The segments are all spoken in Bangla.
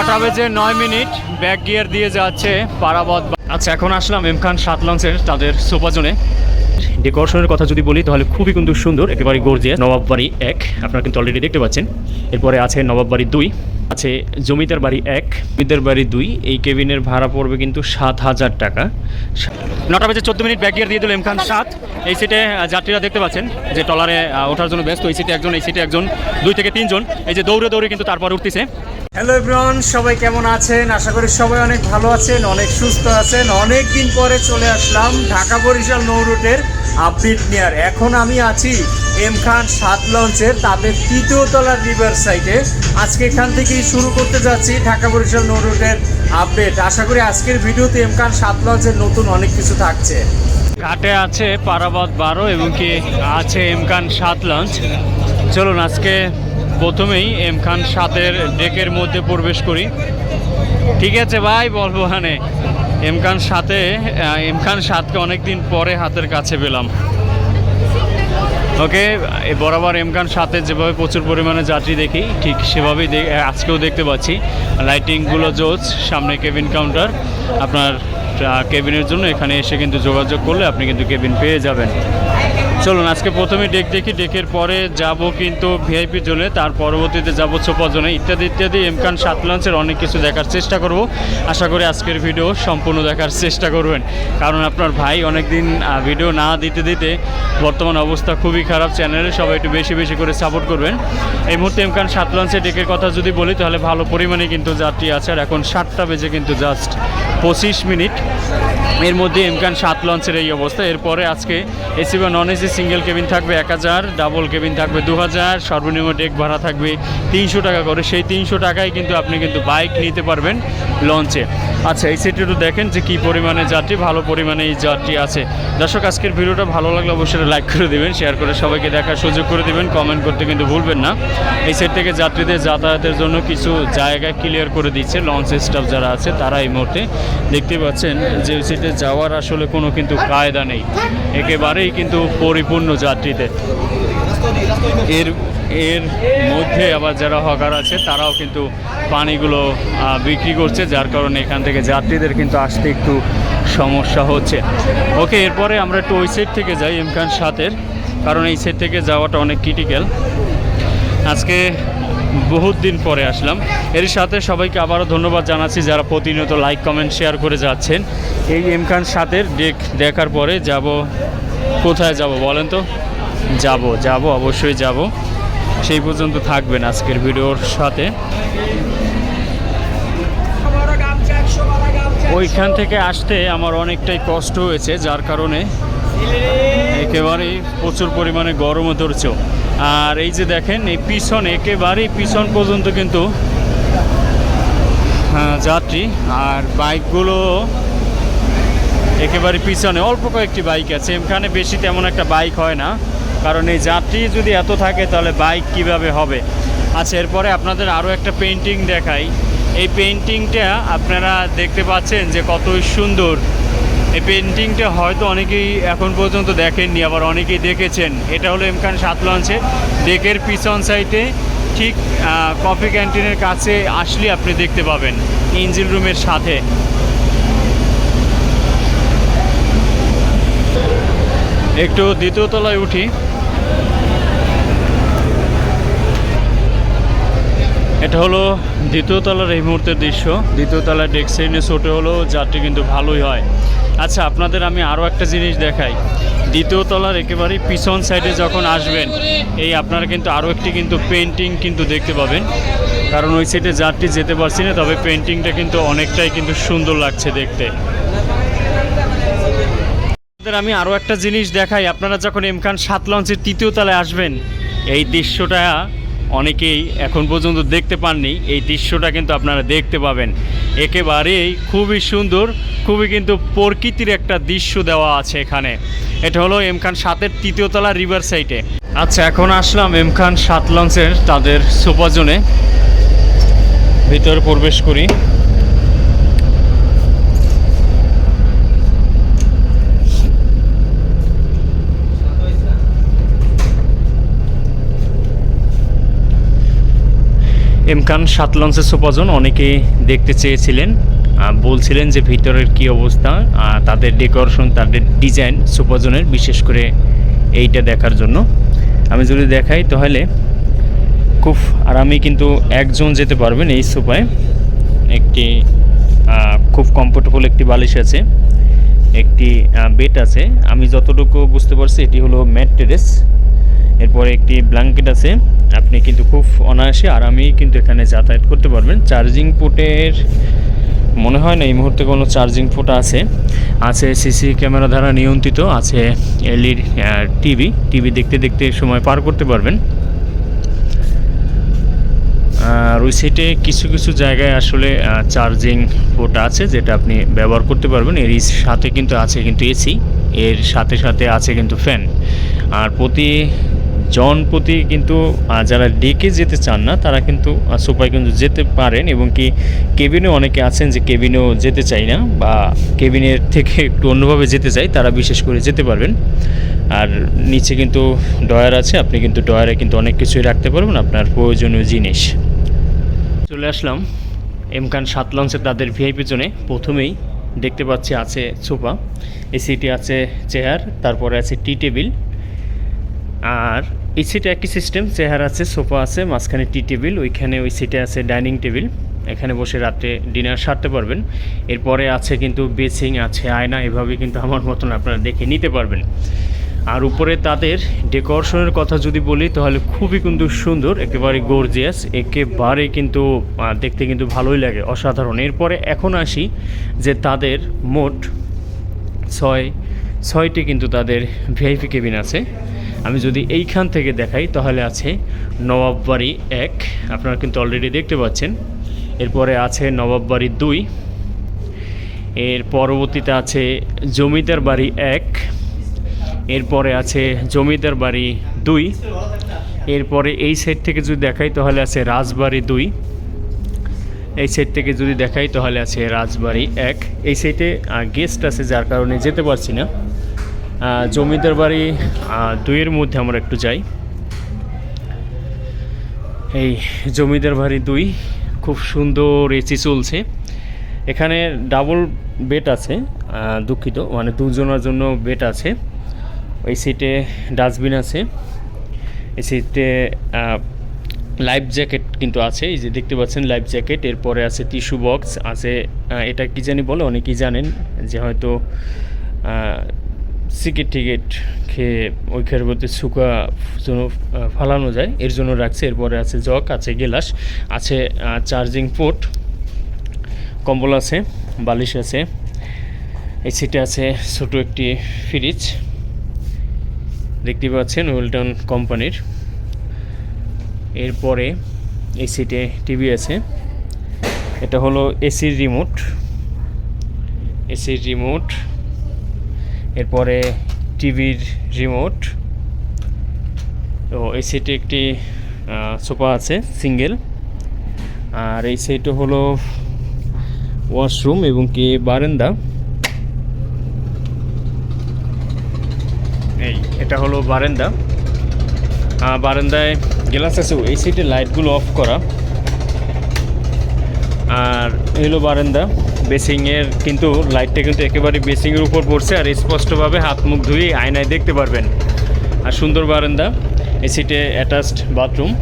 নটা বেজে নয় মিনিট। ব্যাক গিয়ার দিয়ে যাচ্ছে পারাবত আচ্ছা এখন আসলাম এমখান সাত লঞ্চের তাদের সোপাজনে ডেকোরেশনের কথা যদি বলি, তাহলে খুবই কিন্তু সুন্দর, একেবারে গর্জিয়াস। নবাব বাড়ি এক, আপনারা কিন্তু অলরেডি দেখতে পাচ্ছেন। এরপরে আছে নবাব বাড়ি দুই, আছে জমিদার বাড়ি এক, জমিদার বাড়ি দুই, এই কেবিনের ভাড়া পড়বে কিন্তু সাত হাজার টাকা। নটা বেজে চোদ্দ মিনিট ব্যাক গিয়ার দিয়ে দিল এমখান সাত। এই সিটে যাত্রীরা দেখতে পাচ্ছেন যে টলারে ওঠার জন্য ব্যস্ত। এই সিটে একজন, এই সিটে একজন, দুই থেকে তিনজন। এই যে দৌড়ে দৌড়ে কিন্তু তারপর উঠতেছে। হ্যালো এভরিওয়ান সবাই কেমন আছেন? আশা করি সবাই অনেক ভালো আছেন, অনেক সুস্থ আছেন। অনেক দিন পরে চলে আসলাম ঢাকা বরিশাল নৌ রুটের আপডেট নেয়ার। এখন আমি আছি এম খান সাত লঞ্চের তাদের তৃতীয় তলার রিভার সাইডে আজকে এখান থেকেই শুরু করতে যাচ্ছি ঢাকা বরিশাল নৌ রুটের আপডেট। আশা করি আজকের ভিডিওতে এম খান সাত লঞ্চের নতুন অনেক কিছু থাকছে। ঘাটে আছে পারাবাদ বারো এবং কি আছে এম খান সাত লঞ্চ। চলুন আজকে প্রথমেই এমখান সাতের ডেকের মধ্যে প্রবেশ করি। ঠিক আছে ভাই, বলব হানে। এম খান সাতে এম খান সাতকে অনেক দিন পরে হাতের কাছে পেলাম। ওকে বরাবর এমকান সাথে যেভাবে প্রচুর পরিমাণে যাত্রী দেখি, ঠিক সেভাবেই আজকেও দেখতে পাচ্ছি। লাইটিংগুলো জোজ সামনে কেবিন কাউন্টার। আপনার কেবিনের জন্য এখানে এসে কিন্তু যোগাযোগ করলে আপনি কিন্তু কেবিন পেয়ে যাবেন। চলুন, আজকে প্রথমে ডেক দেখি। ডেকের পরে যাব কিন্তু ভিআইপি জোনে, তার পরবর্তীতে যাব ছোপা জোনে ইত্যাদি ইত্যাদি, এমকান সাত লঞ্চের অনেক কিছু দেখার চেষ্টা করব। আশা করি আজকের ভিডিও সম্পূর্ণ দেখার চেষ্টা করবেন। কারণ আপনার ভাই অনেকদিন ভিডিও না দিতে দিতে বর্তমান অবস্থা খুবই খারাপ চ্যানেলে সবাই একটু বেশি বেশি করে সাপোর্ট করবেন। এই মুহূর্তে এমকান সাত লঞ্চের ডেকের কথা যদি বলি, তাহলে ভালো পরিমাণে কিন্তু যাত্রী আছে আর এখন সাতটা বেজে কিন্তু জাস্ট পঁচিশ মিনিট। এর মধ্যে এমকান সাত লঞ্চের এই অবস্থা। এরপরে আজকে এসি বা নন এসি সিঙ্গেল কেবিন থাকবে এক হাজার, ডাবল কেবিন থাকবে দু হাজার, সর্বনিম্ন ডেক ভাড়া থাকবে তিনশো টাকা করে। সেই তিনশো টাকায় কিন্তু আপনি কিন্তু বাইক নিতে পারবেন লঞ্চে। আচ্ছা এই সেটি একটু দেখেন যে কী পরিমাণে যাত্রী, ভালো পরিমাণে এই যাত্রী আছে। দর্শক, আজকের ভিডিওটা ভালো লাগলে অবশ্যই লাইক করে দেবেন শেয়ার করে সবাইকে দেখার সুযোগ করে দেবেন কমেন্ট করতে কিন্তু ভুলবেন না। এই সেট থেকে যাত্রীদের যাতায়াতের জন্য কিছু জায়গা ক্লিয়ার করে দিচ্ছে লঞ্চ স্টাফ যারা আছে, তারা এই মুহূর্তে দেখতে পাচ্ছেন যে ওই সিটে যাওয়ার আসলে কোনো কিন্তু কায়দা নেই। একেবারেই কিন্তু পরিপূর্ণ যাত্রীতে। এর এর মধ্যে আবার যারা হকার আছে, তারাও কিন্তু পানিগুলো বিক্রি করছে, যার কারণে এখান থেকে যাত্রীদের কিন্তু আসতে একটু সমস্যা হচ্ছে। ওকে, এরপরে আমরা একটু ওই সাইড থেকে যাই এমকান সাতের কারণ এই সাইড থেকে যাওয়াটা অনেক ক্রিটিক্যাল আজকে বহুত দিন পরে আসলাম। এর সাথে সবাইকে আবারও ধন্যবাদ জানাচ্ছি যারা প্রতিনিয়ত লাইক কমেন্ট শেয়ার করে যাচ্ছেন। এই এমকান সাতের ডেক দেখার পরে যাব কোথায় যাব বলেন তো? যাব যাব অবশ্যই যাব। সেই পর্যন্ত থাকবেন আজকের ভিডিওর সাথে। ওইখান থেকে আসতে আমার অনেকটাই কষ্ট হয়েছে যার কারণে একেবারেই প্রচুর পরিমাণে গরমও ধরছে। আর এই যে দেখেন এই পিছন একেবারেই পিছন পর্যন্ত কিন্তু হ্যাঁ, যাত্রী। আর বাইকগুলো একেবারে পিছনে। অল্প কয়েকটি বাইক আছে। এখানে বেশি তেমন একটা বাইক হয় না। কারণ এই যাত্রী যদি এত থাকে, তাহলে বাইক কীভাবে হবে? আচ্ছা এরপরে আপনাদের আরও একটা পেন্টিং দেখাই। এই পেন্টিংটা আপনারা দেখতে পাচ্ছেন যে কতই সুন্দর। এই পেন্টিংটা হয়তো অনেকেই এখন পর্যন্ত দেখেননি, আবার অনেকেই দেখেছেন। এটা হলো এমকান সাত লঞ্চে। ডেকের পিছন সাইডে ঠিক কফি ক্যান্টিনের কাছে আসলে আপনি দেখতে পাবেন ইঞ্জিন রুমের সাথে। একটু দ্বিতীয় তলায় উঠি। এটা হলো দ্বিতীয় তলার এই মুহূর্তের দৃশ্য। দ্বিতীয় তলায় ডেক্সাইনে ছোটো হলো যাত্রী কিন্তু ভালোই হয়। আচ্ছা আপনাদের আমি আরও একটা জিনিস দেখাই। দ্বিতীয় তলার একেবারেই পিছন সাইডে যখন আসবেন, এই আপনারা কিন্তু আরও একটি কিন্তু পেন্টিং কিন্তু দেখতে পাবেন। কারণ ওই সাইডে যাত্রী যেতে পারছি না, তবে পেন্টিংটা কিন্তু অনেকটাই কিন্তু সুন্দর লাগছে দেখতে। আমি আরও একটা জিনিস দেখাই। আপনারা যখন এমকান সাত লঞ্চের তৃতীয় তলায় আসবেন, এই দৃশ্যটা অনেকেই এখন পর্যন্ত দেখতে পাননি। এই দৃশ্যটা কিন্তু আপনারা দেখতে পাবেন। একেবারেই খুবই সুন্দর, খুবই কিন্তু প্রকৃতির একটা দৃশ্য দেওয়া আছে এখানে। এটা হলো এমখান সাতের তৃতীয় তলা রিভার সাইডে। আচ্ছা এখন আসলাম এমখান সাত লঞ্চের তাদের সুপাজনে ভিতরে প্রবেশ করি। এমকান সাত লঞ্চের সোপাজন অনেকে দেখতে চেয়েছিলেন বলছিলেন যে ভিতরের কি অবস্থা তাদের ডেকোরেশন, তাদের ডিজাইন সোপাজনের বিশেষ করে এইটা দেখার জন্য। আমি যদি দেখাই তাহলে, খুব আরামে কিন্তু একজন যেতে পারবেন এই সোফায় একটি খুব কমফোর্টেবল একটি বালিশ আছে, একটি বেড আছে। আমি যতটুকু বুঝতে পারছি, এটি হলো ম্যাট্রেস এরপরে একটি ব্ল্যাঙ্কেট আছে। আপনি কিন্তু খুব অনায়াসে আরামেই কিন্তু এখানে যাতায়াত করতে পারবেন। চার্জিং পোর্টের মনে হয় না এই মুহূর্তে কোনো চার্জিং পোর্ট আছে। আছে সিসি ক্যামেরা দ্বারা নিয়ন্ত্রিত, আছে এলইডি টিভি টিভি দেখতে দেখতে সময় পার করতে পারবেন। আর ওই সাইটে কিছু কিছু জায়গায় আসলে চার্জিং পোর্ট আছে যেটা আপনি ব্যবহার করতে পারবেন। এর সাথে কিন্তু আছে কিন্তু এসি এর সাথে সাথে আছে কিন্তু ফ্যান আর প্রতি জন প্রতি কিন্তু যারা ডেকে যেতে চান না, তারা কিন্তু সোফায় কিন্তু যেতে পারেন এবং কি কেবিনে অনেকে আছেন যে কেবিনেও যেতে চাই না বা কেবিনের থেকে একটু অন্যভাবে যেতে চাই, তারা বিশেষ করে যেতে পারবেন। আর নিচে কিন্তু ডয়ার আছে, আপনি কিন্তু ডয়ারে কিন্তু অনেক কিছুই রাখতে পারবেন, আপনার প্রয়োজনীয় জিনিস। চলে আসলাম এমকান সাত লঞ্চে তাদের ভিআইপি জোনে। প্রথমেই দেখতে পাচ্ছি আছে সোফা এই সিটে আছে চেয়ার, তারপরে আছে টি টেবিল। আর এই সিটে একই সিস্টেম, চেয়ার আছে, সোফা আছে, মাঝখানে টি টেবিল, ওইখানে ওই সিটে আছে ডাইনিং টেবিল। এখানে বসে রাত্রে ডিনার সারতে পারবেন। এরপরে আছে কিন্তু বেসিং আছে আয়না, এভাবে কিন্তু আমার মতন আপনারা দেখে নিতে পারবেন। আর উপরে তাদের ডেকোরেশনের কথা যদি বলি, তাহলে খুবই কিন্তু সুন্দর, একেবারে গর্জিয়াস, একেবারে কিন্তু দেখতে কিন্তু ভালোই লাগে, অসাধারণ। এরপরে এখন আসি যে তাদের মোট ছয়, ছয়টি কিন্তু তাদের ভিআইপি কেবিন আছে। আমি যদি এইখান থেকে দেখাই, তাহলে আছে নবাব বাড়ি এক। আপনারা কিন্তু অলরেডি দেখতে পাচ্ছেন। এরপরে আছে নবাব বাড়ি দুই। এর পরবর্তীতে আছে জমিদার বাড়ি এক। এরপরে আছে জমিদার বাড়ি দুই। এরপরে এই সাইড থেকে যদি দেখাই, তাহলে আছে রাজবাড়ি দুই। এই সাইড থেকে যদি দেখাই, তাহলে আছে রাজবাড়ি এক। এই সাইডে গেস্ট আছে, যার কারণে যেতে পারছি না। জমিদার বাড়ি দুইয়ের মধ্যে আমরা একটু যাই। এই জমিদার বাড়ি দুই, খুব সুন্দর এসি চলছে। এখানে ডাবল বেড আছে দুঃখিত মানে দুজনের জন্য বেড আছে। ওই সিটে ডাস্টবিন আছে। এই সিটে লাইফ জ্যাকেট কিন্তু আছে, এই যে দেখতে পাচ্ছেন লাইফ জ্যাকেট এরপরে আছে টিস্যু বক্স আছে এটা কি জানি বলে, অনেকেই জানেন যে হয়তো সিকেট টিকেট খেয়ে ওই খের মধ্যে শুকা জন্য ফালানো যায়। এর জন্য রাখছে, এরপরে আছে জগ, আছে গেলাস, আছে চার্জিং পোর্ট, কম্বল আছে, বালিশ আছে, এই সিটে আছে ছোট একটি ফ্রিজ। দেখতে পাচ্ছেন ওয়েলটন কোম্পানির। এরপরে এই সিটে টিভি আছে। এটা হলো এসির রিমোট। এসির রিমোট এরপরে টিভির রিমোট তো এই সিটে একটি সোফা আছে সিঙ্গেল আর এই সাইডে হলো ওয়াশরুম এবং কি বারান্দা। এই, এটা হলো বারান্দা। বারান্দায় গ্লাস আছে, এই সাইডে লাইটগুলো অফ করা। আর এই হলো বারান্দা। বেসিংয়ের কিন্তু লাইটটা কিন্তু একেবারে বেসিংয়ের উপর পড়ছে আর স্পষ্টভাবে হাত মুখ ধুয়ে আয়নায় দেখতে পারবেন। আর সুন্দর বারান্দা এই সিটে অ্যাটাচড বাথরুম।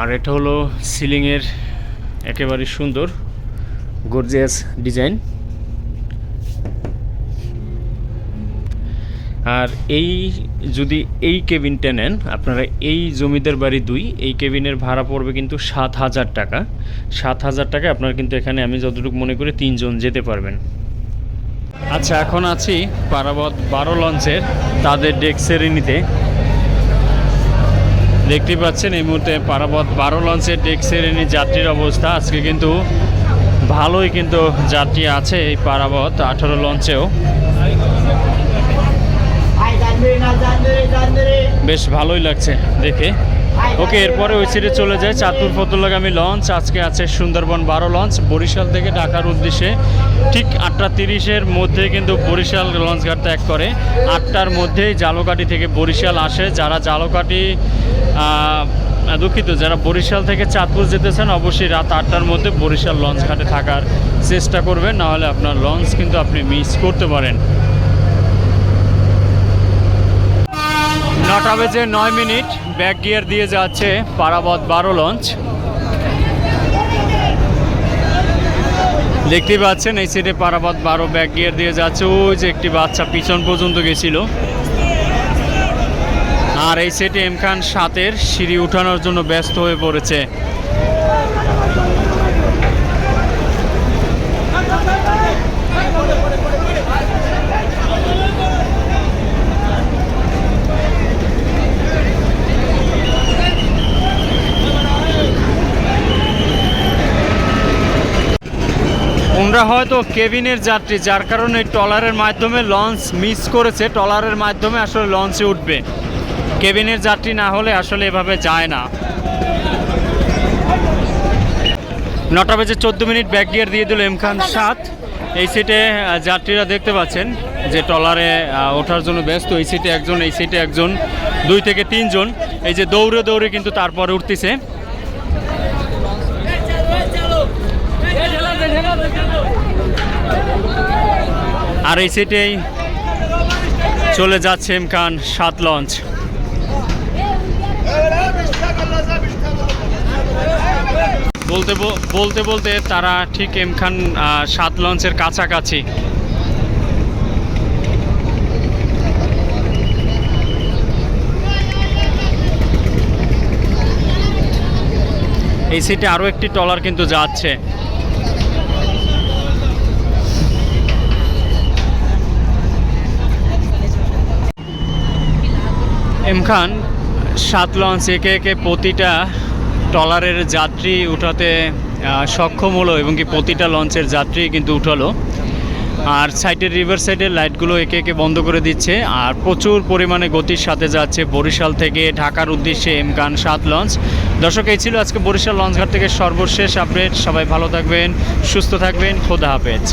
আর এটা হলো সিলিংয়ের একেবারে সুন্দর, গর্জিয়াস ডিজাইন। আর এই যদি এই কেবিনটা নেন, আপনারা এই জমিদার বাড়ি দুই, এই কেবিনের ভাড়া পড়বে কিন্তু সাত হাজার টাকা। সাত হাজার টাকা আপনার কিন্তু এখানে আমি যতটুকু মনে করি তিনজন যেতে পারবেন। আচ্ছা এখন আছি পারাবত বারো লঞ্চের তাদের ডেক শ্রেণীতে দেখতে পাচ্ছেন এই মুহূর্তে পারাবত বারো লঞ্চের ডেক শ্রেণির যাত্রীর অবস্থা। আজকে কিন্তু ভালোই কিন্তু যাত্রী আছে এই পারাবত আঠারো লঞ্চেও। বেশ ভালোই লাগছে দেখে। ওকে এরপরে ওই সিটে চলে যায় চাঁদপুর ফতুল্লাগামী লঞ্চ। আজকে আছে সুন্দরবন বারো লঞ্চ বরিশাল থেকে ঢাকার উদ্দেশ্যে। ঠিক আটটা তিরিশের মধ্যে কিন্তু বরিশাল লঞ্চ ঘাট ত্যাগ করে। আটটার মধ্যেই জালকাটি থেকে বরিশাল আসে। যারা জালকাটি দুঃখিত যারা বরিশাল থেকে চাঁদপুর যেতেছেন অবশ্যই রাত আটটার মধ্যে বরিশাল লঞ্চ ঘাটে থাকার চেষ্টা করবেন। নাহলে আপনার লঞ্চ কিন্তু আপনি মিস করতে পারেন। নটা বেজে নয় মিনিট। ব্যাক গিয়ার দিয়ে যাচ্ছে পারাবত বারো লঞ্চ। দেখতেই পাচ্ছেন, এই সাইডে পারাবত বারো ব্যাক গিয়ার দিয়ে যাচ্ছে। ওই যে একটি বাচ্চা পিছন পর্যন্ত গেছিল। আর এই সেটে এমখান সাতের সিঁড়ি উঠানোর জন্য ব্যস্ত হয়ে পড়েছে। ওনারা হয়তো কেবিনের যাত্রী, যার কারণে ট্রলারের মাধ্যমে লঞ্চ মিস করেছে। ট্রলারের মাধ্যমে আসলে লঞ্চে উঠবে। কেবিনের যাত্রী না হলে আসলে এভাবে যায় না। নটা বেজে চোদ্দ মিনিট ব্যাক গিয়ার দিয়ে দিল এম খান সাত। এই সিটে যাত্রীরা দেখতে পাচ্ছেন যে ট্রলারে ওঠার জন্য ব্যস্ত। এই সিটে একজন, এই সিটে একজন, দুই থেকে তিনজন। এই যে দৌড়ে দৌড়ে কিন্তু তারপরে উঠতেছে। আর এই সিটেই চলে যাচ্ছে এম খান সাত লঞ্চ। বলতে বলতে বলতে তারা ঠিক এম খান আহ, সাত লঞ্চের কাছাকাছি। এই সিটে আরও একটি ট্রলার কিন্তু যাচ্ছে। এম খান, সাত লঞ্চ, একে একে প্রতিটা ট্রলারের যাত্রী উঠাতে সক্ষম হলো এবং কি প্রতিটা লঞ্চের যাত্রী কিন্তু উঠালো। আর সাইডের রিভার সাইডের লাইটগুলো একে একে বন্ধ করে দিচ্ছে। আর প্রচুর পরিমাণে গতির সাথে যাচ্ছে বরিশাল থেকে ঢাকার উদ্দেশ্যে এম খান সাত লঞ্চ। দর্শক, এই ছিল আজকে বরিশাল লঞ্চঘাট থেকে সর্বশেষ আপডেট। সবাই ভালো থাকবেন, সুস্থ থাকবেন। খোদা হাফেজ।